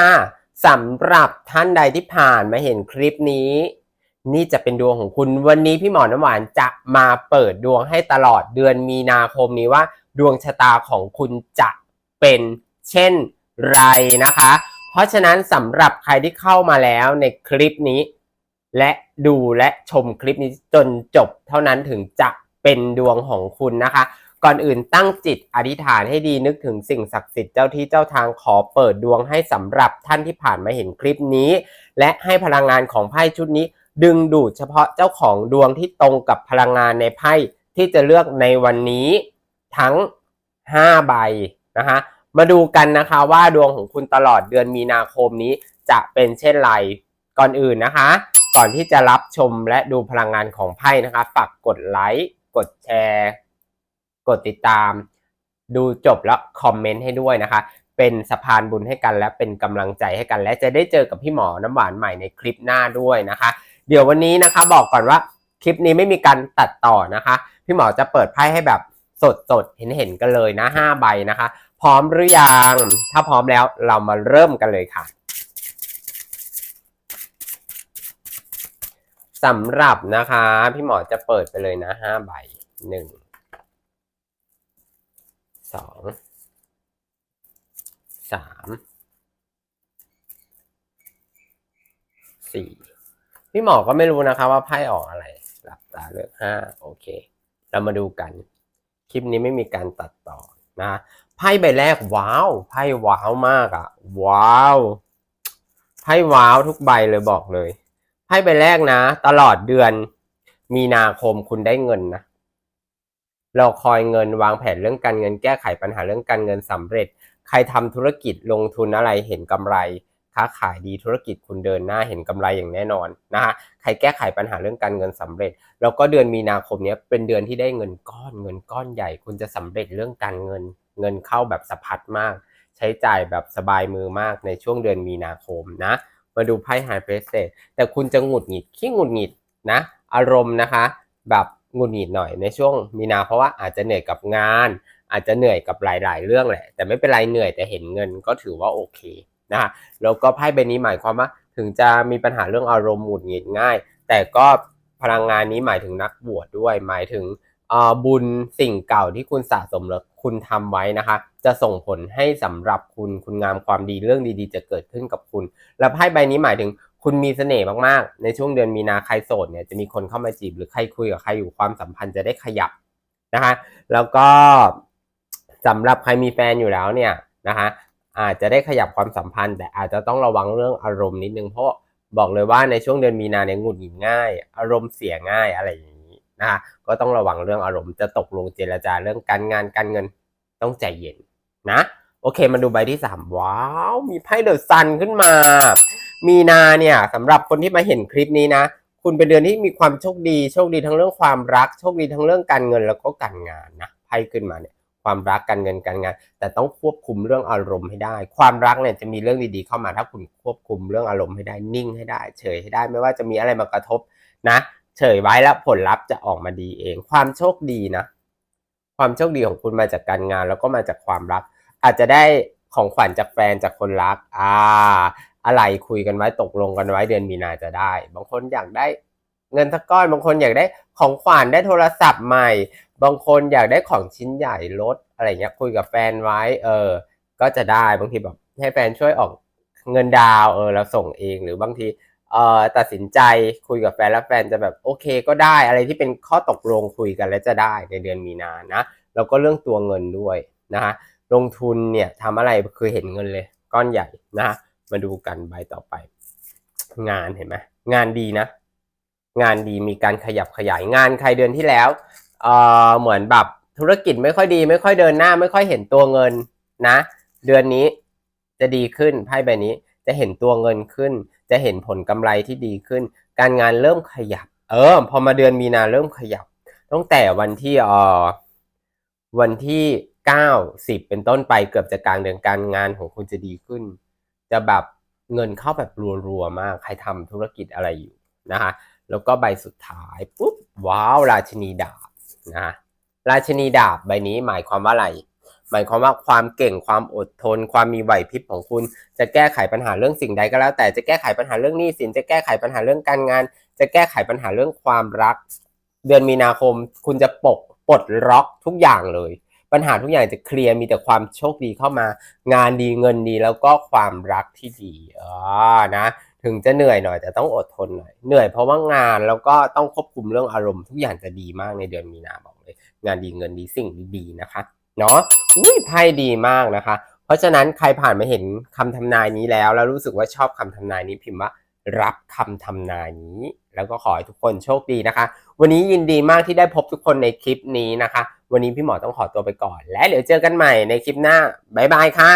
ค่ะสำหรับท่านใดที่ผ่านมาเห็นคลิปนี้ นี่จะเป็นดวงของคุณวันนี้พี่หมอน้ำหวานจะมาเปิดดวงให้ตลอดเดือนมีนาคมนี้ว่า ดวงชะตาของคุณจะเป็นเช่นไรนะคะ เพราะฉะนั้นสำหรับใครที่เข้ามาแล้วในคลิปนี้ และดูและชมคลิปนี้จนจบเท่านั้นถึงจะเป็นดวงของคุณนะคะ ก่อนอื่นตั้งจิตอธิษฐานให้ดีนึกถึงสิ่งศักดิ์สิทธิ์เจ้าที่เจ้าทางขอเปิดดวงให้สำหรับท่านที่ผ่านมาเห็นคลิปนี้ และให้พลังงานของไพ่ชุดนี้ ดึงดูดเฉพาะเจ้าของดวงที่ตรงกับพลังงานในไพ่ที่จะเลือกในวันนี้ทั้ง 5 ใบนะคะมาดูกันนะคะว่าดวงของคุณตลอดเดือนมีนาคมนี้จะเป็นเช่นไรก่อนอื่นนะคะ ก่อนที่จะรับชมและดูพลังงานของไพ่นะคะฝากกดไลค์กดแชร์ กดติดตาม ดูจบแล้วคอมเมนต์ให้ด้วยนะคะ เป็นสะพานบุญให้กันและเป็นกำลังใจให้กัน และจะได้เจอกับพี่หมอน้ำหวานใหม่ในคลิปหน้าด้วยนะคะ เดี๋ยววันนี้นะคะบอกก่อนว่าคลิปนี้ไม่มีการตัดต่อนะคะ พี่หมอจะเปิดไพ่ให้แบบสดสดเห็นเห็นๆกันเลยนะ5ใบนะคะ พร้อมหรือยังถ้าพร้อมแล้วเรามาเริ่มกันเลยค่ะสำหรับนะคะ พี่หมอจะเปิดไปเลยนะ5ใบหนึ่ง สองสามสี่พี่หมอก็ไม่รู้นะคะว่าไพ่ออกอะไร หลับตาเลือกห้าโอเค เรามาดูกัน คลิปนี้ไม่มีการตัดต่อนะไพ่ใบแรกว้าวไพ่ว้าวมากอะว้าวไพ่ว้าวทุกใบเลยบอกเลยไพ่ใบแรกนะ ตลอดเดือน มีนาคมคุณได้เงินนะ เรอคอยเงินวางแผนเรื่องการเงินแก้ไขปัญหาเรื่องการเงินสำเร็จ ใครทำธุรกิจลงทุนอะไรเห็นกำไร ค้าขายดีธุรกิจคุณเดินหน้าเห็นกำไรอย่างแน่นอนนะฮะใครแก้ไขปัญหาเรื่องการเงินสำเร็จ แล้วก็เดือนมีนาคมนี้เป็นเดือนที่ได้เงินก้อนเงินก้อนใหญ่ คุณจะสำเร็จเรื่องการเงิน เงินเข้าแบบสะพัดมาก ใช้จ่ายแบบสบายมือมากในช่วงเดือนมีนาคมนะ มาดูไพ่ไฮเพรสเซแต่คุณจะหงุดหงิดขี้หงุดหงิดนะ อารมณ์นะคะ แบบ หงุดหงิดหน่อยในช่วงมีนาเพราะว่าอาจจะเหนื่อยกับงาน อาจจะเหนื่อยกับหลาย ๆ เรื่องแหละ แต่ไม่เป็นไรเหนื่อยแต่เห็นเงินก็ถือว่าโอเคนะคะแล้วก็ไพ่ใบนี้หมายความว่าถึงจะมีปัญหาเรื่องอารมณ์หงุดหงิดง่าย แต่ก็พลังงานนี้หมายถึงนักบวชด้วย หมายถึงบุญสิ่งเก่าที่คุณสะสมแล้วคุณทำไว้นะคะ จะส่งผลให้สำหรับคุณคุณงามความดีเรื่องดีๆ จะเกิดขึ้นกับคุณ แล้วไพ่ใบนี้หมายถึง คุณมีเสน่ห์มากๆ ในช่วงเดือนมีนาใครโสดเนี่ยจะมีคนเข้ามาจีบหรือใครคุยกับใครอยู่ความสัมพันธ์จะได้ขยับนะคะ แล้วก็สำหรับใครมีแฟนอยู่แล้วเนี่ยนะคะอาจจะได้ขยับความสัมพันธ์ แต่อาจจะต้องระวังเรื่องอารมณ์นิดนึงเพราะบอกเลยว่าในช่วงเดือนมีนาเนี่ยหงุดหงิดง่าย อารมณ์เสียง่ายอะไรอย่างนี้นะคะก็ต้องระวังเรื่องอารมณ์จะตกลงเจรจาเรื่องการงานการเงินต้องใจเย็นนะ โอเคมาดูใบที่สามว้าว มีไพ่เดอะซันขึ้นมา มีนาเนี่ยสำหรับคนที่มาเห็นคลิปนี้นะ คุณเป็นเดือนที่มีความโชคดีโชคดีทั้งเรื่องความรักโชคดีทั้งเรื่องการเงินแล้วก็การงานนะไพ่ขึ้นมาเนี่ยความรักการเงินการงาน แต่ต้องควบคุมเรื่องอารมณ์ให้ได้ ความรักเนี่ยจะมีเรื่องดีๆเข้ามาถ้าคุณควบคุมเรื่องอารมณ์ให้ได้นิ่งให้ได้ เฉยให้ได้ไม่ว่าจะมีอะไรมากระทบนะ เฉยไว้แล้วผลลัพธ์จะออกมาดีเอง ความโชคดีนะ ความโชคดีของคุณมาจากการงานแล้วก็มาจากความรัก อาจจะได้ของขวัญจากแฟนจากคนรัก อ่า อะไรคุยกันไว้ตกลงกันไว้เดือนมีนาจะได้ บางคนอยากได้เงินสักก้อน บางคนอยากได้ของขวัญได้โทรศัพท์ใหม่ บางคนอยากได้ของชิ้นใหญ่รถอะไรเงี้ยคุยกับแฟนไว้ เออ ก็จะได้บางทีแบบให้แฟนช่วยออกเงินดาวเออเราส่งเองหรือบางทีเอ่อตัดสินใจคุยกับแฟนแล้วแฟนจะแบบโอเคก็ได้อะไรที่เป็นข้อตกลงคุยกันแล้วจะได้ในเดือนมีนานะแล้วก็เรื่องตัวเงินด้วยนะคะลงทุนเนี่ยทำอะไรคือเห็นเงินเลยก้อนใหญ่นะคะ มาดูกันใบต่อไป งานเห็นไหมงานดีนะ งานดีมีการขยับขยายงานใครเดือนที่แล้วเอ่อเหมือนแบบธุรกิจไม่ค่อยดี ไม่ค่อยเดินหน้า ไม่ค่อยเห็นตัวเงินนะ เดือนนี้จะดีขึ้นไพ่ใบนี้จะเห็นตัวเงินขึ้น จะเห็นผลกำไรที่ดีขึ้น การงานเริ่มขยับ เออ พอมาเดือนมีนาเริ่มขยับตั้งแต่วันที่เอ่อวันที่เก้าสิบเป็นต้นไปเกือบจะกลางเดือนการงานของคุณจะดีขึ้น จะแบบเงินเข้าแบบรัวๆมาก ใครทำธุรกิจอะไรอยู่นะคะ แล้วก็ใบสุดท้ายปุ๊บว้าวราชินีดาบนะราชินีดาบใบนี้หมายความว่าอะไร หมายความว่าความเก่งความอดทน ความมีไหวพริบของคุณ จะแก้ไขปัญหาเรื่องสิ่งใดก็แล้ว แต่จะแก้ไขปัญหาเรื่องหนี้สิน จะแก้ไขปัญหาเรื่องการงาน จะแก้ไขปัญหาเรื่องความรัก เดือนมีนาคมคุณจะปกปลดล็อกทุกอย่างเลย ปัญหาทุกอย่างจะเคลียร์มีแต่ความโชคดีเข้ามางานดีเงินดีแล้วก็ความรักที่ดีอ๋อนะถึงจะเหนื่อยหน่อยแต่ต้องอดทนหน่อยเหนื่อยเพราะว่างานแล้วก็ต้องควบคุมเรื่องอารมณ์ทุกอย่างจะดีมากในเดือนมีนาบอกเลย งานดีเงินดีสิ่งดีๆนะคะเนาะอุ้ยไพ่ดีมากนะคะ เพราะฉะนั้นใครผ่านมาเห็นคำทำนายนี้แล้ว แล้วรู้สึกว่าชอบคำทำนายนี้พิมพ์ว่ารับคำทำนายนี้ แล้วก็ขอให้ทุกคนโชคดีนะคะ วันนี้ยินดีมากที่ได้พบทุกคนในคลิปนี้นะคะ วันนี้พี่หมอต้องขอตัวไปก่อน และเดี๋ยวเจอกันใหม่ในคลิปหน้าบ๊ายบายค่ะ